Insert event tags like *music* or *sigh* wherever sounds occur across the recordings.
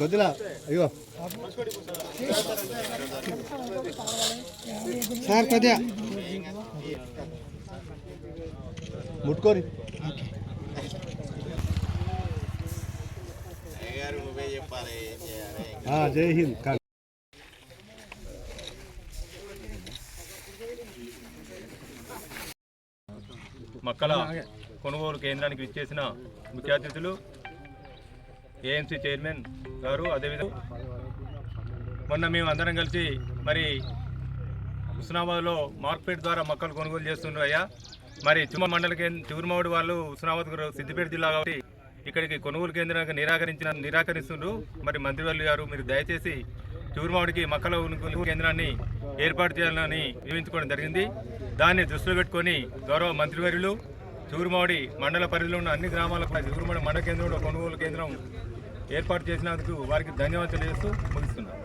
కొద్దిలా అయ్యో. సార్ కొద్దిగా. ముట్టుకోరి జై హింద్. కా- మక్కల కొనుగోలు కేంద్రానికి విచ్చేసిన ముఖ్య అతిథులు ఏఎంసీ చైర్మన్ గారు అదేవిధంగా మొన్న మేము అందరం కలిసి మరి హుస్నాబాద్లో మార్కెట్ ద్వారా మొక్కలు కొనుగోలు చేస్తున్నారు అయ్యా. మరి చుమ్మ మండల కేంద్ర వాళ్ళు హుస్నాబాద్ గారు సిద్దిపేట జిల్లా కాబట్టి ఇక్కడికి కొనుగోలు కేంద్రానికి నిరాకరించిన నిరాకరిస్తుండ్రు. మరి మంత్రివర్లు గారు మీరు దయచేసి చిగురుమావుడికి మొక్కల కొనుగోలు కేంద్రాన్ని ఏర్పాటు చేయాలని నియమించుకోవడం జరిగింది. దాన్ని దృష్టిలో పెట్టుకొని గౌరవ మంత్రివర్యులు చిగురుమావుడి మండల పరిధిలో ఉన్న అన్ని గ్రామాలకు చిగురుమాడి మండల కేంద్రంలో కొనుగోలు కేంద్రం ఏర్పాటు చేసినందుకు వారికి ధన్యవాదాలు తెలియజేస్తూ ముగిస్తున్నాను.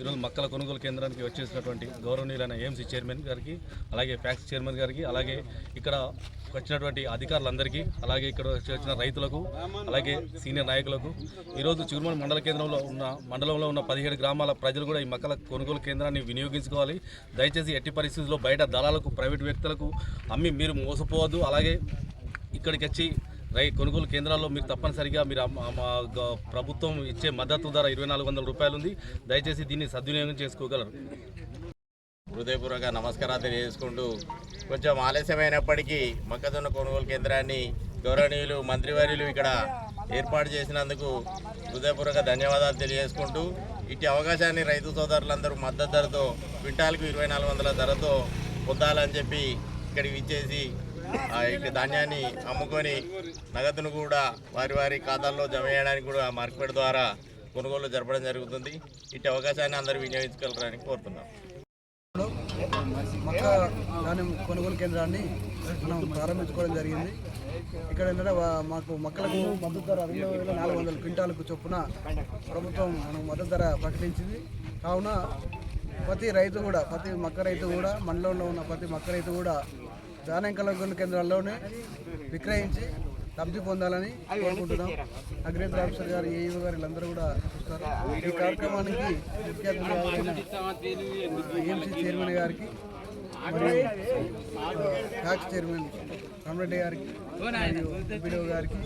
ఈరోజు మక్కల కొనుగోలు కేంద్రానికి వచ్చేసినటువంటి గౌరవనీయులైన ఏఎంసీ చైర్మన్ గారికి అలాగే ఫ్యాక్స్ చైర్మన్ గారికి అలాగే ఇక్కడ వచ్చినటువంటి అధికారులందరికీ అలాగే ఇక్కడ వచ్చిన రైతులకు అలాగే సీనియర్ నాయకులకు. ఈరోజు చిగురుమల మండల కేంద్రంలో ఉన్న మండలంలో ఉన్న పదిహేడు గ్రామాల ప్రజలు కూడా ఈ మక్కల కొనుగోలు కేంద్రాన్ని వినియోగించుకోవాలి. దయచేసి ఎట్టి పరిస్థితుల్లో బయట దళాలకు ప్రైవేట్ వ్యక్తులకు అమ్మి మీరు మోసపోవద్దు. అలాగే ఇక్కడికి వచ్చి రై కొనుగోలు కేంద్రాల్లో మీరు తప్పనిసరిగా మీరు గ- ప్రభుత్వం ఇచ్చే మద్దతు ధర ఇరవై నాలుగు వందల రూపాయలు ఉంది దయచేసి దీన్ని సద్వినియోగం చేసుకోగలరు. హృదయపూర్వక నమస్కారాలు తెలియజేసుకుంటూ కొంచెం ఆలస్యమైనప్పటికీ మొక్కజొన్న కొనుగోలు కేంద్రాన్ని గౌరవనీయులు మంత్రివర్యులు ఇక్కడ ఏర్పాటు చేసినందుకు హృదయపూర్వక ధన్యవాదాలు తెలియజేసుకుంటూ ఇట్టి అవకాశాన్ని రైతు సోదరులందరూ మద్దతు ధరతో క్వింటాల్కు ఇరవై నాలుగు వందల ధరతో పొందాలని చెప్పి ఇక్కడికి ఇచ్చేసి ఆ యొక్క ధాన్యాన్ని అమ్ముకొని నగదును కూడా వారి వారి ఖాతాల్లో జమ చేయడానికి కూడా మార్కెట్ ద్వారా కొనుగోలు జరపడం జరుగుతుంది. ఇటు అవకాశాన్ని అందరూ వినియోగించగలరని కోరుతున్నాం. మక్క ధాన్యం కొనుగోలు కేంద్రాన్ని మనం ప్రారంభించుకోవడం జరిగింది. ఇక్కడ ఏంటంటే మాకు మొక్కలకు మద్దతు ధర రెండు వేల నాలుగు వందల క్వింటాలకు చొప్పున ప్రభుత్వం మనం మద్దతు ధర ప్రకటించింది. కావున ప్రతి రైతు కూడా ప్రతి మక్క రైతు కూడా మండలంలో ఉన్న ప్రతి మక్క రైతు కూడా ధాన్యం కొనుగోలు కేంద్రాల్లోనే విక్రయించి లబ్ధి పొందాలని కోరుకుంటున్నాం. అగ్రేతర ఆఫీసర్ గారు ఏఈఓ గారు వీళ్ళందరూ కూడా చూస్తారు. ఈ కార్యక్రమానికి ముఖ్య ఏఎంసీ చైర్మన్ గారికి మరియు ట్యాక్స్ చైర్మన్ రామరెడ్డి గారికి మరియు బిడిఓ గారికి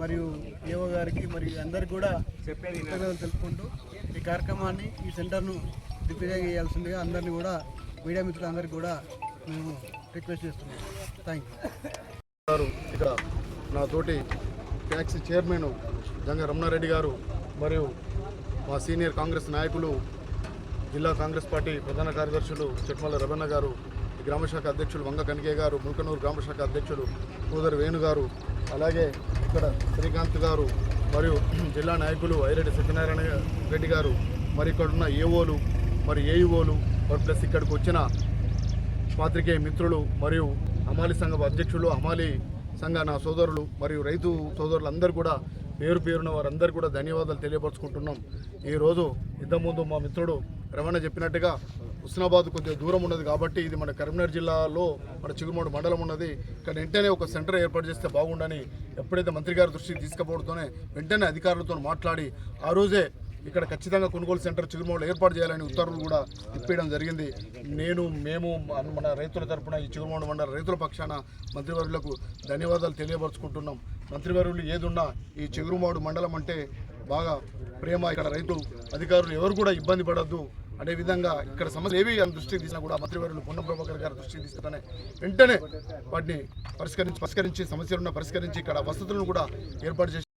మరియు ఏఓ గారికి మరియు అందరికి కూడా కృతజ్ఞతలు తెలుపుకుంటూ ఈ కార్యక్రమాన్ని ఈ సెంటర్ను దిగ్విజయం చేయాల్సిందిగా అందరినీ కూడా మీడియా మిత్రులందరికీ కూడా మేము రిక్వెస్ట్ చేస్తున్నాను. థ్యాంక్ యూ గారు ఇక్కడ నా తోటి ట్యాక్సీ చైర్మన్ జంగ రమణారెడ్డి గారు మరియు మా సీనియర్ కాంగ్రెస్ నాయకులు జిల్లా కాంగ్రెస్ పార్టీ ప్రధాన కార్యదర్శులు చెట్మల రవణ గారు ఈ గ్రామశాఖ అధ్యక్షులు వంగ కనికే గారు ముల్కనూరు గ్రామశాఖ అధ్యక్షులు కూదరి వేణు గారు అలాగే ఇక్కడ శ్రీకాంత్ గారు మరియు *clears throat* జిల్లా నాయకులు ఐరెడ్డి సత్యనారాయణ రెడ్డి గారు మరి ఇక్కడ ఉన్న ఏఓలు మరి ఏఈఓలు మరి ప్లస్ ఇక్కడికి వచ్చిన పాత్రికేయ మిత్రులు మరియు హమాలి సంఘం అధ్యక్షులు హమాలి సంఘ నా సోదరులు మరియు రైతు సోదరులందరూ కూడా పేరు పేరున వారందరూ కూడా ధన్యవాదాలు తెలియపరచుకుంటున్నాం. ఈరోజు ఇంతకుముందు మా మిత్రుడు రమణ చెప్పినట్టుగా హుస్నాబాద్ కొద్దిగా దూరం ఉన్నది కాబట్టి ఇది మన కరీంనగర్ జిల్లాలో మన చిగురుమూడు మండలం ఉన్నది. ఇక్కడ వెంటనే ఒక సెంటర్ ఏర్పాటు చేస్తే బాగుండని ఎప్పుడైతే మంత్రి గారి దృష్టికి తీసుకుపోవడంతోనే వెంటనే అధికారులతో మాట్లాడి ఆ రోజే ఇక్కడ ఖచ్చితంగా కొనుగోలు సెంటర్ చిగురుమూడలో ఏర్పాటు చేయాలని ఉత్తర్వులు కూడా ఇప్పించడం జరిగింది. నేను మేము మన- రైతుల తరపున ఈ చిగురుమూడు మండల రైతుల పక్షాన మంత్రివర్యులకు ధన్యవాదాలు తెలియపరుచుకుంటున్నాం. మంత్రివర్యులు ఏదున్నా ఈ చిగురుమాడు మండలం అంటే బాగా ప్రేమ. ఇక్కడ రైతు అధికారులు ఎవరు కూడా ఇబ్బంది పడద్దు. అదే విధంగా ఇక్కడ సమస్యలు ఏవి అని దృష్టికి తీసినా కూడా మంత్రివర్యులు పొన్నం ప్రభాకర్ గారి దృష్టికి తీసుకుంటానే వెంటనే వాటిని పరిష్కరించి పరిష్కరించి సమస్యలను పరిష్కరించి ఇక్కడ వసతులను కూడా ఏర్పాటు చేసి